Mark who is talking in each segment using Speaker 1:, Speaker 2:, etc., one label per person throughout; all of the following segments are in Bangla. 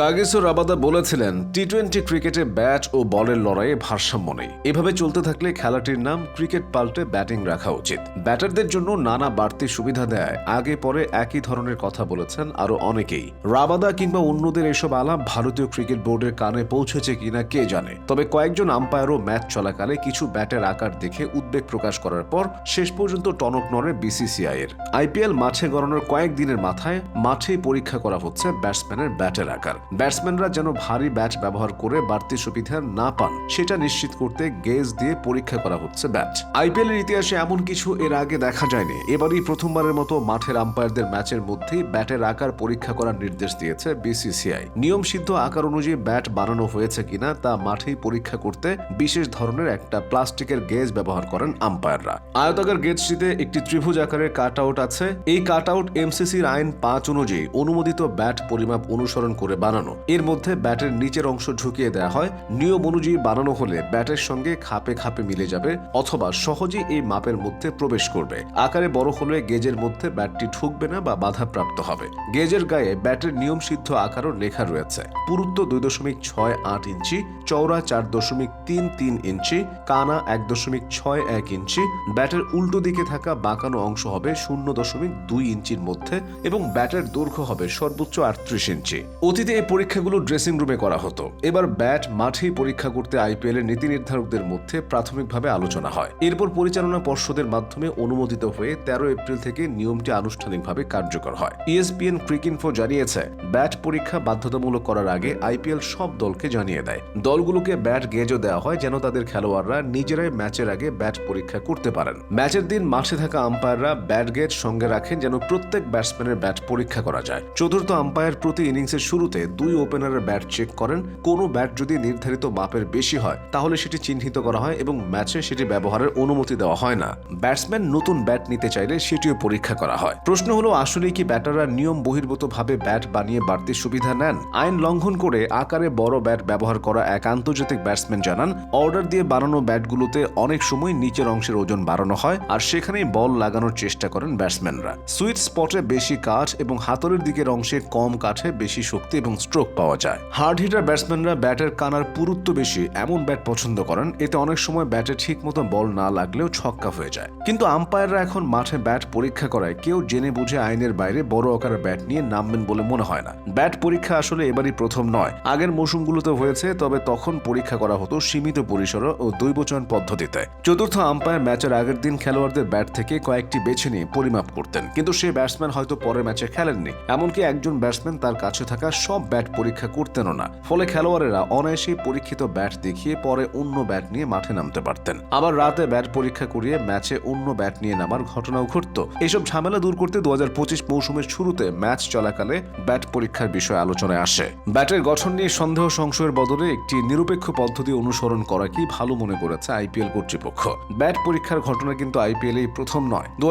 Speaker 1: কাগিসো রাবাদা বলেছিলেন টি টোয়েন্টি ক্রিকেটে ব্যাট ও বলের লড়াইয়ে ভারসাম্য নেই। এভাবে চলতে থাকলে খেলাটির নাম ক্রিকেট পাল্টে ব্যাটিং রাখা উচিত। ব্যাটারদের জন্য নানা বাড়তি সুবিধা দেয়। আগে পরে একই ধরনের কথা বলেছেন আরও অনেকেই। রাবাদা কিংবা অন্যদের এসব আলাপ ভারতীয় ক্রিকেট বোর্ডের কানে পৌঁছেছে কিনা কে জানে। তবে কয়েকজন আম্পায়ারও ম্যাচ চলাকালে কিছু ব্যাটের আকার দেখে উদ্বেগ প্রকাশ করার পর শেষ পর্যন্ত টনক নড়ে বিসিসিআই এর আইপিএল মাঠে গড়ানোর কয়েকদিনের মাথায় মাঠেই পরীক্ষা করা হচ্ছে ব্যাটসম্যানের ব্যাটের আকার। ব্যাটসম্যানরা যেন ভারী ব্যাট ব্যবহার করে বাড়তি সুবিধা না পান, সেটা নিশ্চিত করতে গেজ দিয়ে পরীক্ষা করা হচ্ছে ব্যাট। আইপিএল এর ইতিহাসে এমন কিছু এর আগে দেখা যায়নি। এবারই প্রথমবারের মতো মাঠের আম্পায়ারদের ম্যাচের মধ্যেই ব্যাটের আকার পরীক্ষা করার নির্দেশ দিয়েছে বিসিসিআই নিয়ম সিদ্ধ আকার অনুযায়ী ব্যাট বানানো হয়েছে কিনা তা মাঠেই পরীক্ষা করতে বিশেষ ধরনের একটা প্লাস্টিকের গেজ ব্যবহার করেন আম্পায়াররা আয়তাকার গেজটিতে একটি ত্রিভুজ আকারের কাট আউট আছে। এই কাট আউট এমসিসির আইন পাঁচ অনুযায়ী অনুমোদিত ব্যাট পরিমাপ অনুসরণ করে বানানো এর মধ্যে ব্যাটের নিচের অংশ ঝুঁকিয়ে দেওয়া হয়। নিয়ম অনুযায়ী বানানো হলে ব্যাটের সঙ্গে খাপে খাপে মিলে যাবে অথবা সহজেই এই মাপের মধ্যে প্রবেশ করবে। আকারে বড় হলে গেজের মধ্যে ব্যাটটি ঢুকবে না বা বাধাপ্রাপ্ত হবে। গেজের গায়ে ব্যাটের নিয়ম সিদ্ধ আকারও লেখা রয়েছে। পুরুত্ব দুই দশমিক ছয় আট ইঞ্চি, চওড়া চার দশমিক তিন তিন ইঞ্চি, কানা এক দশমিক ছয় এক ইঞ্চি, ব্যাটের উল্টো দিকে থাকা বাঁকানো অংশ হবে শূন্য দশমিক দুই ইঞ্চির মধ্যে এবং ব্যাটের দৈর্ঘ্য হবে সর্বোচ্চ আটত্রিশ ইঞ্চি। অতীতে এই পরীক্ষাগুলো ড্রেসিং রুমে করা হতো। এবার ব্যাট মাঠেই পরীক্ষা করতে আইপিএল এর নীতি নির্ধারকদের মধ্যে প্রাথমিকভাবে আলোচনা হয়। এরপর পরিচালনা পর্ষদের মাধ্যমে অনুমোদিত হয়ে তেরো এপ্রিল থেকে নিয়মটি আনুষ্ঠানিকভাবে কার্যকর হয়। E ইএসপিএন ক্রিকইনফো জানিয়েছে ব্যাট পরীক্ষা বাধ্যতামূলক করার আগে আইপিএল সব দলকে জানিয়ে দেয়। দলগুলোকে ব্যাট গেজও দেওয়া হয় যেন তাদের খেলোয়াড়রা নিজেরাই ম্যাচের আগে ব্যাট পরীক্ষা করতে পারেন। ম্যাচের দিন মাঠে থাকা আম্পায়াররা ব্যাট গেজ সঙ্গে রাখেন যেন প্রত্যেক ব্যাটসম্যানের ব্যাট পরীক্ষা করা যায়। চতুর্থ আম্পায়ার প্রতি ইনিংসের শুরুতে দুই ওপেনারের ব্যাট চেক করেন। কোনো ব্যাট যদি নির্ধারিত মাপের বেশি হয়, তাহলে সেটি চিহ্নিত করা হয় এবং ম্যাচে সেটি ব্যবহারের অনুমতি দেওয়া হয় না। ব্যাটসম্যান নতুন ব্যাট নিতে চাইলে সেটিও পরীক্ষা করা হয়। প্রশ্ন হলো, আসলে কি ব্যাটাররা নিয়ম বহির্ভূতভাবে ব্যাট বানিয়ে বাড়তি সুবিধা নেন? আইন লঙ্ঘন করে আকারে বড় ব্যাট ব্যবহার করা এক আন্তর্জাতিক ব্যাটসম্যান জানান অর্ডার দিয়ে বানানো ব্যাটগুলোতে অনেক সময় নিচের অংশের ওজন বাড়ানো হয় আর সেখানেই বল লাগানোর চেষ্টা করেন ব্যাটসম্যানরা সুইট স্পটে বেশি কাঠ এবং হাতলের দিকের অংশে কম কাঠে বেশি শক্তি এবং স্ট্রোক পাওয়া যায়। হার্ড হিটার ব্যাটসম্যানরা ব্যাটের কানার পুরুত্ব বেশি এমন ব্যাট পছন্দ করেন, এতে অনেক সময় ব্যাটে ঠিক মতো বল না লাগলেও ছক্কা হয়ে যায়। কিন্তু আম্পায়াররা এখন মাঠে ব্যাট পরীক্ষা করায়, কেউ জেনে বুঝে আইনের বাইরে বড় আকারের ব্যাট নিয়ে নামবেন বলে মনে হয় না। ব্যাট পরীক্ষা আসলে এবারই প্রথম নয়। আগের মৌসুমগুলোতে হয়েছে, তবে তখন পরীক্ষা করা হতো সীমিত পরিসর ও দৈবচয়ন পদ্ধতিতে। চতুর্থ আম্পায়ার ম্যাচের আগের দিন খেলোয়াড়দের ব্যাট থেকে কয়েকটি বেছে নিয়ে পরিমাপ করতেন। কিন্তু সে ব্যাটসম্যান হয়তো পরের ম্যাচে খেলেননি। এমনকি একজন ব্যাটসম্যান তার কাছে থাকা সব ব্যাট পরীক্ষা করতেনও না। ফলে খেলোয়াড়েরা অনায়াসেই পরীক্ষিত ব্যাট দেখিয়ে পরে অন্য ব্যাট নিয়ে মাঠে নামতে পারতেন। আবার রাতে ব্যাট পরীক্ষা করিয়ে ম্যাচে অন্য ব্যাট নিয়ে নামার ঘটনাও ঘটত। এসব ঝামেলা দূর করতে দু মৌসুমের শুরুতে ম্যাচ চলাকালে ব্যাট পরীক্ষার বিষয় আলোচনায় আসে। ব্যাটের গঠন নিয়ে সন্দেহ সংশয়ের বদলে একটি নিরপেক্ষ পদ্ধতি অনুসরণ করা কি ভালো মনে করেছে আইপিএল কর্তৃপক্ষ। ব্যাট পরীক্ষার ঘটনা কিন্তু আইপিএল এই প্রথম নয়। দু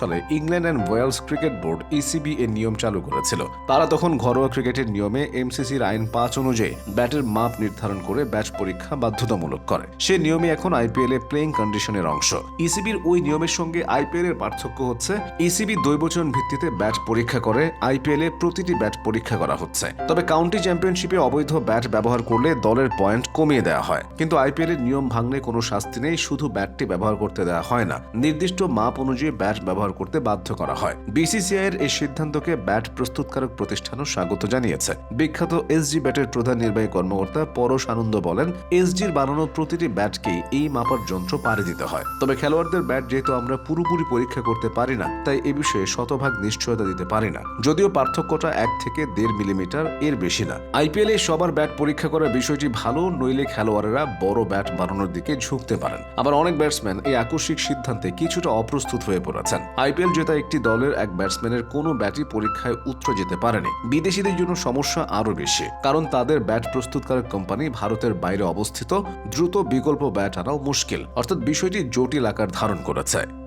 Speaker 1: সালে England and Wales cricket board ECB এর নিয়ম চালু করেছিল। তারা তখন ঘরোয়া ক্রিকেটের নিয়মে এমসিসির আইন পাঁচ অনুযায়ী ব্যাটের মাপ নির্ধারণ করে ব্যাট পরীক্ষা বাধ্যতামূলক করে। সে নিয়মে এখন আইপিএল এ প্লেইং কন্ডিশনের অংশ। ইসিবির ওই নিয়মের সঙ্গে আইপিএল এর পার্থক্য হচ্ছে, ইসিবি দৈবচন ভিত্তিতে ব্যাট পরীক্ষা করে, আইপিএল এ প্রতিটি ব্যাট পরীক্ষা করা হচ্ছে। তবে কাউন্টি চ্যাম্পিয়নশিপে অবৈধ ব্যাট ব্যবহার করলে দলের পয়েন্ট কমিয়ে দেওয়া হয়। কিন্তু আইপিএল এর নিয়ম ভাঙলে কোনো শাস্তি নেই, শুধু ব্যাটটি ব্যবহার করতে দেওয়া হয় না। নির্দিষ্ট মাপ অনুযায়ী ব্যাট ব্যবহার করতে বাধ্য করা হয়। বিসিসিআই এর এই সিদ্ধান্তকে ব্যাট প্রস্তুতকারক প্রতিষ্ঠানও স্বাগত জানিয়েছে। বিখ্যাত এসজি ব্যাটের প্রধান নির্বাহী কর্মকর্তা পরশ আনন্দ বলেন এসজির বানানো প্রতিটি ব্যাটকেই এই মাপার যন্ত্র পাড়ি দিতে হয়। তবে খেলোয়াড়দের ব্যাট যেহেতু আমরা পুরোপুরি পরীক্ষা করতে পারি না, তাই এ বিষয়ে শতভাগ নিশ্চয়তা দিতে পারি না। যদিও পার্থক্যটা এক থেকে দেড় মিলিমিটার, এর বেশি না। আইপিএলে সবার ব্যাট পরীক্ষা করার বিষয়টি ভালো, নইলে খেলোয়াড়েরা বড় ব্যাট বানানোর দিকে ঝুঁকতে পারেন। আবার অনেক ব্যাটসম্যান এই আকস্মিক সিদ্ধান্তে কিছুটা অপ্রস্তুত হয়ে পড়েছেন। আইপিএল জেতা একটি দলের এক ব্যাটসম্যানের কোনো ব্যাটই পরীক্ষায় উত্তর যেতে পারেনি। বিদেশিদের জন্য সমস্যা আরও বেশি, কারণ তাদের ব্যাট প্রস্তুতকারক কোম্পানি ভারতের বাইরে অবস্থিত, দ্রুত বিকল্প ব্যাট আনাও মুশকিল, অর্থাৎ বিষয়টি জটিল আকার ধারণ করেছে।